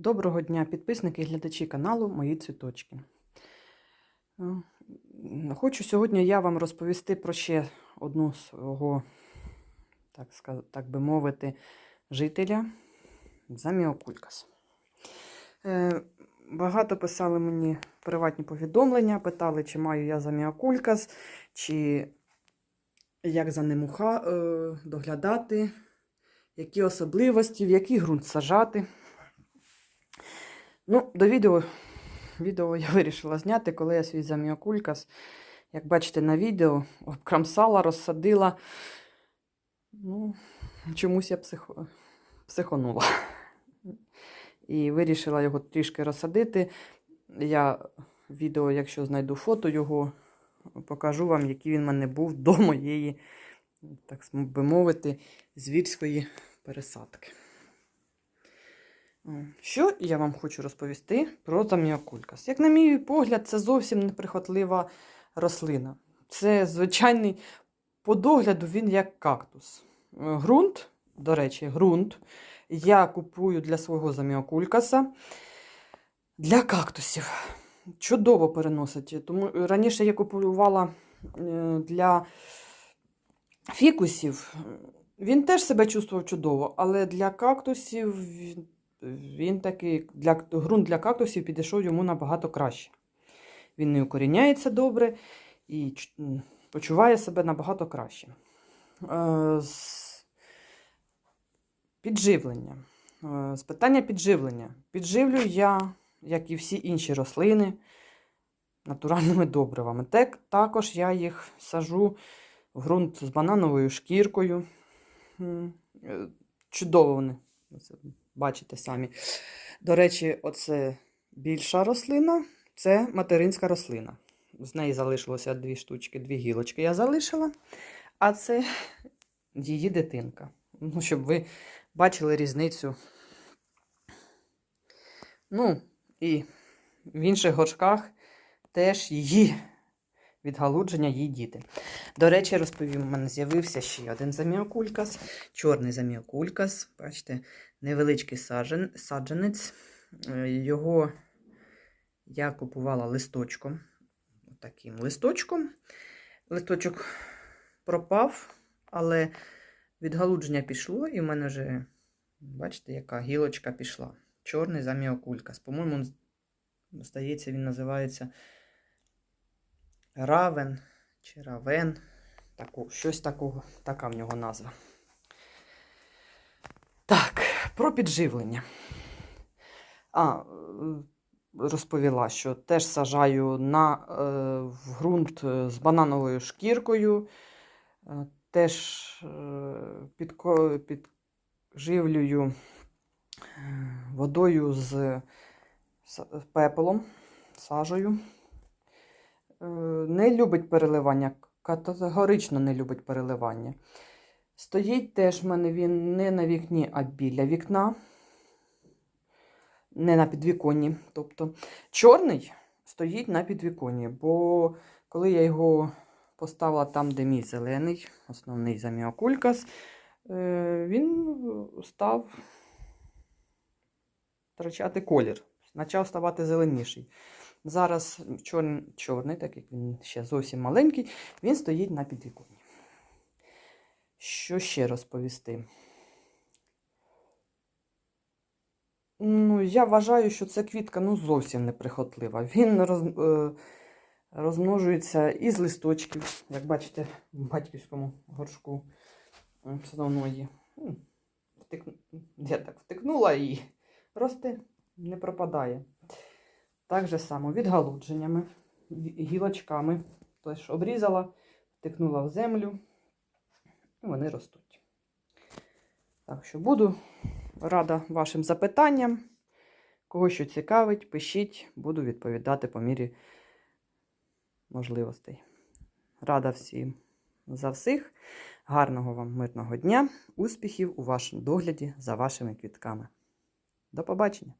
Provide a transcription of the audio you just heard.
Доброго дня, підписники і глядачі каналу Мої цвіточки. Е, Хочу сьогодні я вам розповісти про ще одну свого, так, ска- так би мовити, жителя Заміокулькас. Е, Багато писали мені приватні повідомлення, питали, чи маю я заміокулькас, чи як за ним е, доглядати, які особливості, в який ґрунт сажати. Ну, до відео, відео я вирішила зняти, коли я свій заміокулькас, як бачите на відео, обкрамсала, розсадила. Ну, чомусь я психо, психонула. І вирішила його трішки розсадити. Я відео, якщо знайду фото його, покажу вам, який він в мене був до моєї, так би мовити, звірської пересадки. Що я вам хочу розповісти про заміокулькас? Як на мій погляд, це зовсім неприхотлива рослина. Це звичайний по догляду він як кактус. Ґрунт, до речі, ґрунт я купую для свого заміокулькаса для кактусів. Чудово переносить. Тому раніше я купувала е, для фікусів. Він теж себе чувствував чудово, але для кактусів він, такий для ґрунт для кактусів підійшов йому набагато краще. Він не укоріняється добре і почуває себе набагато краще. Е, Підживлення. Е, З питання підживлення. Підживлюю я, як і всі інші рослини, натуральними добривами. Так, також я їх сажу в ґрунт з банановою шкіркою. Е, Чудово вони. Оце Бачите самі. До речі, оце більша рослина це материнська рослина. З неї залишилося дві штучки, дві гілочки я залишила. А це її дитинка. Ну, щоб ви бачили різницю. Ну, і в інших горшках теж її відгалудження її діти. До речі, розповім, у мене з'явився ще один заміокулькас, чорний заміокулькас. Бачите, невеличкий саджан, саджанець. Е, Його я купувала листочком. Таким листочком. Листочок пропав, але відгалудження пішло, і в мене вже, бачите, яка гілочка пішла. Чорний заміокулькас. По-моєму, здається, він називається Равен чи Равен. Таку, щось такого, така в нього назва. Так, про підживлення. А, е, розповіла, що теж сажаю на, е, в ґрунт е, з банановою шкіркою. Теж е, підживлюю водою з пепелом, сажею. Е, Не любить переливання, категорично не любить переливання. Стоїть теж в мене він не на вікні, а біля вікна, не на підвіконні. Тобто чорний стоїть на підвіконні, бо коли я його поставила там, де мій зелений, основний заміокулькас, е, він став втрачати колір, почав ставати зеленіший. Зараз чорний, чорний, так як він ще зовсім маленький, він стоїть на підвіконні. Що ще розповісти? Ну, я вважаю, що ця квітка ну, зовсім неприхотлива. Він роз, е, розмножується із листочків, як бачите, в батьківському горшку е, основної. М, Втик... Я так втикнула і росте, не пропадає. Так же само відгалудженнями, гі- гілочками. Тож обрізала, втикнула в землю, і вони ростуть. Так що буду рада вашим запитанням. Кого що цікавить, пишіть, буду відповідати по мірі можливостей. Рада всім за всіх. Гарного вам мирного дня, успіхів у вашому догляді за вашими квітками. До побачення!